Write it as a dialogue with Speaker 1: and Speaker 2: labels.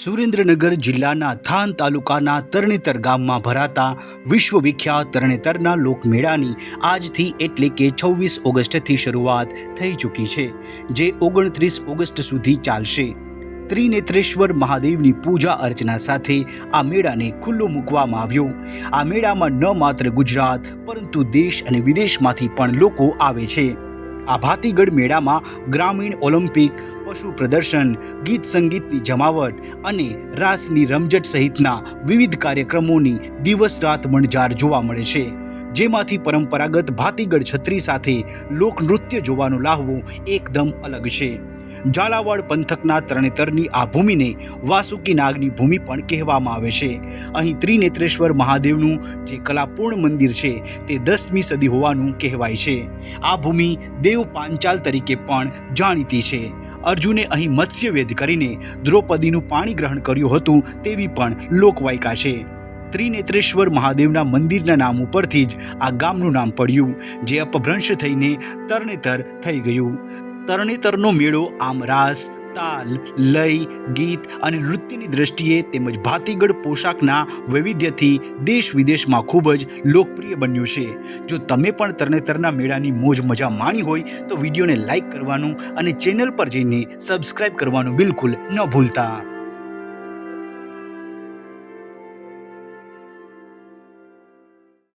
Speaker 1: સુરેન્દ્રનગર જિલ્લાના થાન તાલુકાના તરણેતર ગામમાં ભરાતા વિશ્વવિખ્યાત તરણેતરના લોકમેળાની આજથી એટલે કે છવ્વીસ ઓગસ્ટથી શરૂઆત થઈ ચૂકી છે, જે ઓગણત્રીસ ઓગસ્ટ સુધી ચાલશે. ત્રિનેત્રેશ્વર મહાદેવની પૂજા અર્ચના સાથે આ મેળાને ખુલ્લો મૂકવામાં આવ્યો. આ મેળામાં ન માત્ર ગુજરાત, પરંતુ દેશ અને વિદેશમાંથી પણ લોકો આવે છે. આ ભાતીગઢ મેળામાં ગ્રામીણ ઓલિમ્પિક, પશુ પ્રદર્શન, ગીત સંગીતની જમાવટ અને રાસની રમઝટ સહિતના વિવિધ કાર્યક્રમોની દિવસ રાત મણજાર જોવા મળે છે. જેમાંથી પરંપરાગત ભાતીગઢ છત્રી સાથે લોકનૃત્ય જોવાનો લાહવો એકદમ અલગ છે. ઝાલાવાડ પંથકના તરણેતરની આ ભૂમિને વાસુકી નાગની ભૂમિ પણ કહેવામાં આવે છે. અહીં ત્રિનેત્રેશ્વર મહાદેવનું જે કલાપૂર્ણ મંદિર છે તે દસમી સદી હોવાનું કહેવાય છે. આ ભૂમિ દેવ પાંચાલ તરીકે પણ જાણીતી છે. અર્જુને અહીં મત્સ્યવેદ કરીને દ્રૌપદીનું પાણી ગ્રહણ કર્યું હતું તેવી પણ લોકવાયકા છે. ત્રિનેત્રેશ્વર મહાદેવના મંદિરના નામ ઉપરથી જ આ ગામનું નામ પડ્યું, જે અપભ્રંશ થઈને તરણેતર થઈ ગયું. તરણેતરનો મેળો આમ રાસ, તાલ, લય, ગીત અને નૃત્યની દ્રષ્ટિએ તેમજ ભાતીગઢ પોશાકના વૈવિધ્યથી દેશ વિદેશમાં ખૂબ જ લોકપ્રિય બન્યું છે. જો તમે પણ તરણેતરના મેળાની મોજ મજા માણી હોય, તો વિડીયોને લાઇક કરવાનું અને ચેનલ પર જઈને સબસ્ક્રાઇબ કરવાનું બિલકુલ ન ભૂલતા.